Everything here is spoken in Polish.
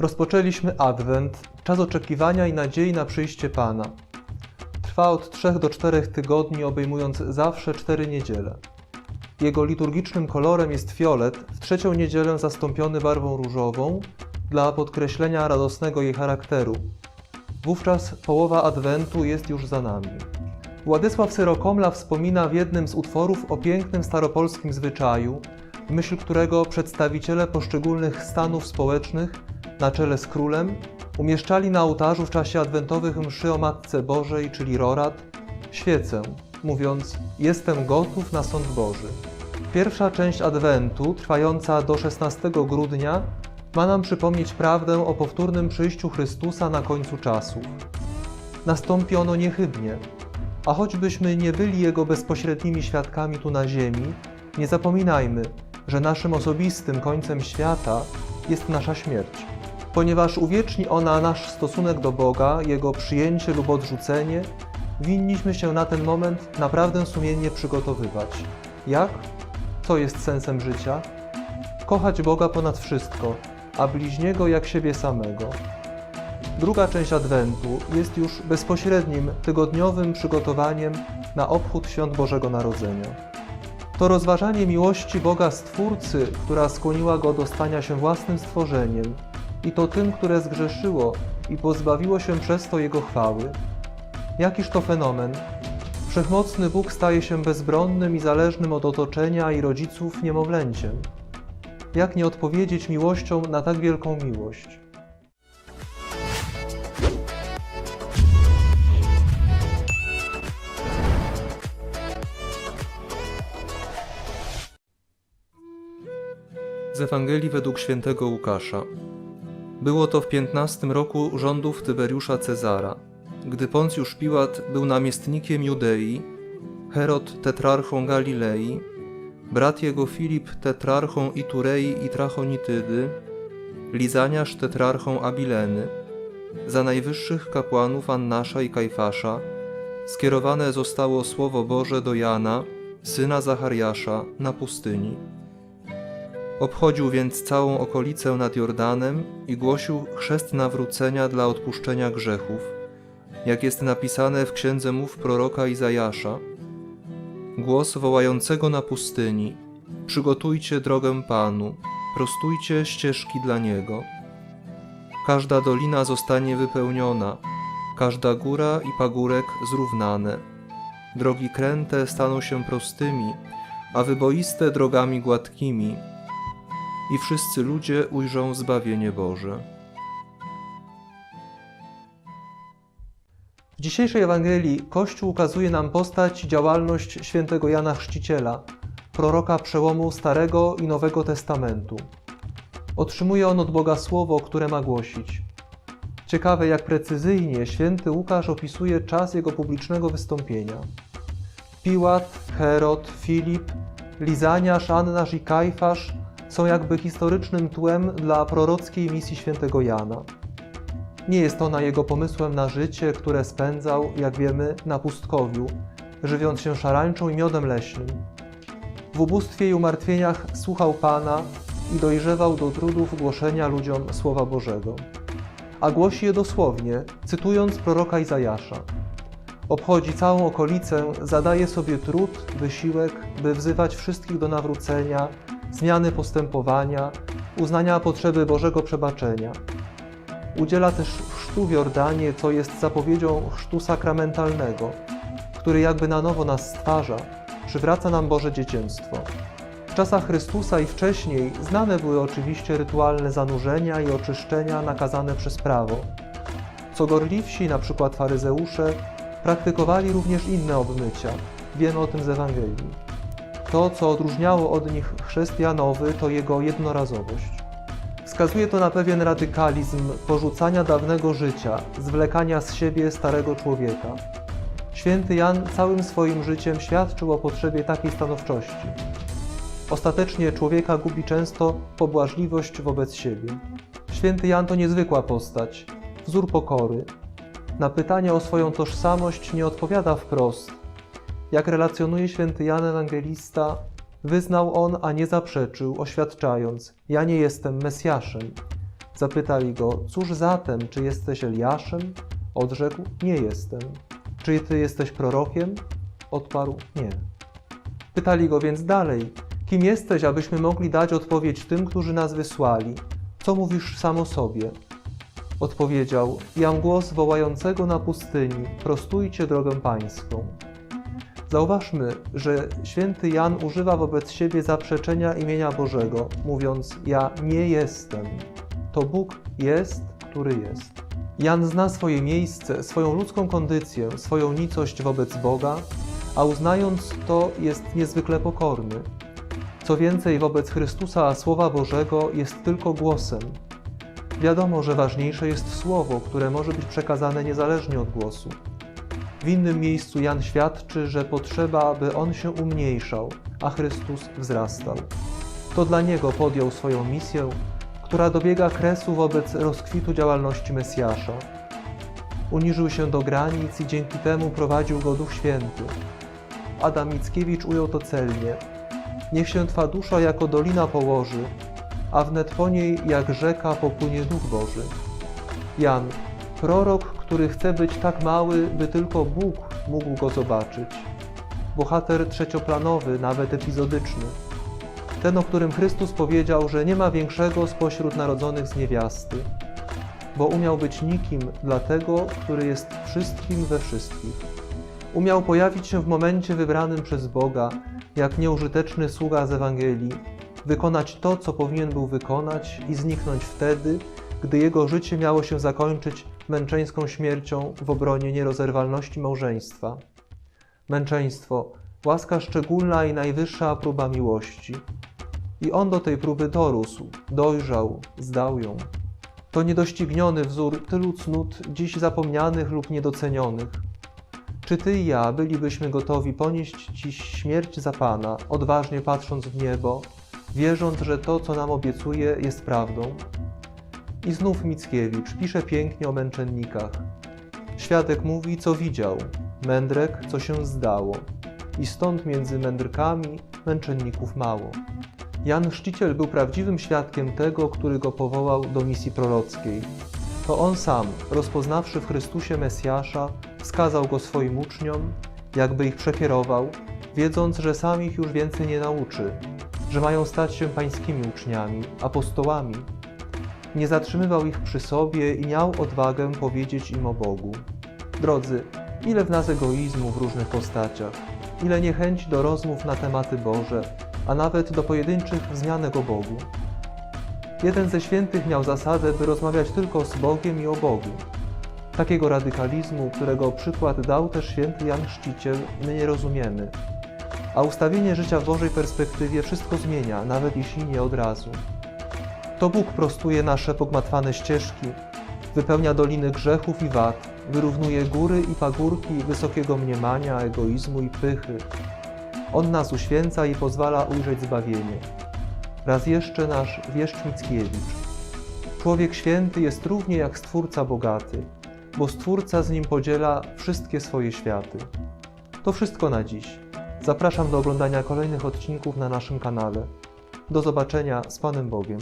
Rozpoczęliśmy Adwent, czas oczekiwania i nadziei na przyjście Pana. Trwa od 3 do 4 tygodni, obejmując zawsze cztery niedziele. Jego liturgicznym kolorem jest fiolet, w trzecią niedzielę zastąpiony barwą różową dla podkreślenia radosnego jej charakteru. Wówczas połowa Adwentu jest już za nami. Władysław Syrokomla wspomina w jednym z utworów o pięknym staropolskim zwyczaju, w myśl którego przedstawiciele poszczególnych stanów społecznych na czele z królem umieszczali na ołtarzu w czasie adwentowych mszy o Matce Bożej, czyli rorat, świecę, mówiąc: Jestem gotów na sąd Boży. Pierwsza część Adwentu, trwająca do 16 grudnia, ma nam przypomnieć prawdę o powtórnym przyjściu Chrystusa na końcu czasów. Nastąpi ono niechybnie, a choćbyśmy nie byli Jego bezpośrednimi świadkami tu na ziemi, nie zapominajmy, że naszym osobistym końcem świata jest nasza śmierć. Ponieważ uwieczni ona nasz stosunek do Boga, Jego przyjęcie lub odrzucenie, winniśmy się na ten moment naprawdę sumiennie przygotowywać. Jak? Co jest sensem życia? Kochać Boga ponad wszystko, a bliźniego jak siebie samego. Druga część Adwentu jest już bezpośrednim, tygodniowym przygotowaniem na obchód świąt Bożego Narodzenia. To rozważanie miłości Boga Stwórcy, która skłoniła go do stania się własnym stworzeniem, i to tym, które zgrzeszyło i pozbawiło się przez to Jego chwały. Jakiż to fenomen? Wszechmocny Bóg staje się bezbronnym i zależnym od otoczenia i rodziców niemowlęciem. Jak nie odpowiedzieć miłością na tak wielką miłość? Z Ewangelii według świętego Łukasza. Było to w piętnastym roku rządów Tyberiusza Cezara, gdy Poncjusz Piłat był namiestnikiem Judei, Herod tetrarchą Galilei, brat jego Filip tetrarchą Iturei i Trachonitydy, Lizaniasz tetrarchą Abileny, za najwyższych kapłanów Annasza i Kajfasza, skierowane zostało Słowo Boże do Jana, syna Zachariasza, na pustyni. Obchodził więc całą okolicę nad Jordanem i głosił chrzest nawrócenia dla odpuszczenia grzechów, jak jest napisane w księdze mów proroka Izajasza. Głos wołającego na pustyni: Przygotujcie drogę Panu, prostujcie ścieżki dla Niego. Każda dolina zostanie wypełniona, każda góra i pagórek zrównane. Drogi kręte staną się prostymi, a wyboiste drogami gładkimi i wszyscy ludzie ujrzą zbawienie Boże. W dzisiejszej Ewangelii Kościół ukazuje nam postać i działalność świętego Jana Chrzciciela, proroka przełomu Starego i Nowego Testamentu. Otrzymuje on od Boga słowo, które ma głosić. Ciekawe, jak precyzyjnie święty Łukasz opisuje czas jego publicznego wystąpienia. Piłat, Herod, Filip, Lizaniasz, Annasz i Kajfasz są jakby historycznym tłem dla prorockiej misji świętego Jana. Nie jest ona jego pomysłem na życie, które spędzał, jak wiemy, na pustkowiu, żywiąc się szarańczą i miodem leśnym. W ubóstwie i umartwieniach słuchał Pana i dojrzewał do trudów głoszenia ludziom Słowa Bożego. A głosi je dosłownie, cytując proroka Izajasza. Obchodzi całą okolicę, zadaje sobie trud, wysiłek, by wzywać wszystkich do nawrócenia, zmiany postępowania, uznania potrzeby Bożego przebaczenia. Udziela też chrztu w Jordanie, co jest zapowiedzią chrztu sakramentalnego, który jakby na nowo nas stwarza, przywraca nam Boże dzieciństwo. W czasach Chrystusa i wcześniej znane były oczywiście rytualne zanurzenia i oczyszczenia nakazane przez prawo. Co gorliwsi, na przykład faryzeusze, praktykowali również inne obmycia. Wiemy o tym z Ewangelii. To, co odróżniało od nich chrzest Janowy, to jego jednorazowość. Wskazuje to na pewien radykalizm porzucania dawnego życia, zwlekania z siebie starego człowieka. Święty Jan całym swoim życiem świadczył o potrzebie takiej stanowczości. Ostatecznie człowieka gubi często pobłażliwość wobec siebie. Święty Jan to niezwykła postać, wzór pokory. Na pytanie o swoją tożsamość nie odpowiada wprost, jak relacjonuje święty Jan Ewangelista, wyznał on, a nie zaprzeczył, oświadczając: Ja nie jestem Mesjaszem. Zapytali go, cóż zatem, czy jesteś Eliaszem? Odrzekł, nie jestem. Czy ty jesteś prorokiem? Odparł, nie. Pytali go więc dalej, kim jesteś, abyśmy mogli dać odpowiedź tym, którzy nas wysłali? Co mówisz sam o sobie? Odpowiedział, jam głos wołającego na pustyni, prostujcie drogę pańską. Zauważmy, że święty Jan używa wobec siebie zaprzeczenia imienia Bożego, mówiąc: Ja nie jestem. To Bóg jest, który jest. Jan zna swoje miejsce, swoją ludzką kondycję, swoją nicość wobec Boga, a uznając to, jest niezwykle pokorny. Co więcej, wobec Chrystusa Słowa Bożego jest tylko głosem. Wiadomo, że ważniejsze jest słowo, które może być przekazane niezależnie od głosu. W innym miejscu Jan świadczy, że potrzeba, aby on się umniejszał, a Chrystus wzrastał. To dla niego podjął swoją misję, która dobiega kresu wobec rozkwitu działalności Mesjasza. Uniżył się do granic i dzięki temu prowadził go Duch Święty. Adam Mickiewicz ujął to celnie. Niech się Twa dusza jako dolina położy, a wnet po niej jak rzeka popłynie Duch Boży. Jan, prorok, który chce być tak mały, by tylko Bóg mógł go zobaczyć. Bohater trzecioplanowy, nawet epizodyczny. Ten, o którym Chrystus powiedział, że nie ma większego spośród narodzonych z niewiasty, bo umiał być nikim dla tego, który jest wszystkim we wszystkich. Umiał pojawić się w momencie wybranym przez Boga, jak nieużyteczny sługa z Ewangelii, wykonać to, co powinien był wykonać i zniknąć wtedy, gdy jego życie miało się zakończyć męczeńską śmiercią w obronie nierozerwalności małżeństwa. Męczeństwo, łaska szczególna i najwyższa próba miłości. I on do tej próby dorósł, dojrzał, zdał ją. To niedościgniony wzór tylu cnót, dziś zapomnianych lub niedocenionych. Czy ty i ja bylibyśmy gotowi ponieść dziś śmierć za Pana, odważnie patrząc w niebo, wierząc, że to, co nam obiecuje, jest prawdą? I znów Mickiewicz pisze pięknie o męczennikach. Świadek mówi, co widział, mędrek, co się zdało. I stąd między mędrkami męczenników mało. Jan Chrzciciel był prawdziwym świadkiem tego, który go powołał do misji prorockiej. To on sam, rozpoznawszy w Chrystusie Mesjasza, wskazał go swoim uczniom, jakby ich przekierował, wiedząc, że sam ich już więcej nie nauczy, że mają stać się pańskimi uczniami, apostołami. Nie zatrzymywał ich przy sobie i miał odwagę powiedzieć im o Bogu. Drodzy, ile w nas egoizmu w różnych postaciach, ile niechęci do rozmów na tematy Boże, a nawet do pojedynczych wzmianek o Bogu. Jeden ze świętych miał zasadę, by rozmawiać tylko z Bogiem i o Bogu. Takiego radykalizmu, którego przykład dał też święty Jan Chrzciciel, my nie rozumiemy. A ustawienie życia w Bożej perspektywie wszystko zmienia, nawet jeśli nie od razu. To Bóg prostuje nasze pogmatwane ścieżki, wypełnia doliny grzechów i wad, wyrównuje góry i pagórki wysokiego mniemania, egoizmu i pychy. On nas uświęca i pozwala ujrzeć zbawienie. Raz jeszcze nasz wieszcz Mickiewicz. Człowiek święty jest równie jak Stwórca bogaty, bo Stwórca z nim podziela wszystkie swoje światy. To wszystko na dziś. Zapraszam do oglądania kolejnych odcinków na naszym kanale. Do zobaczenia z Panem Bogiem.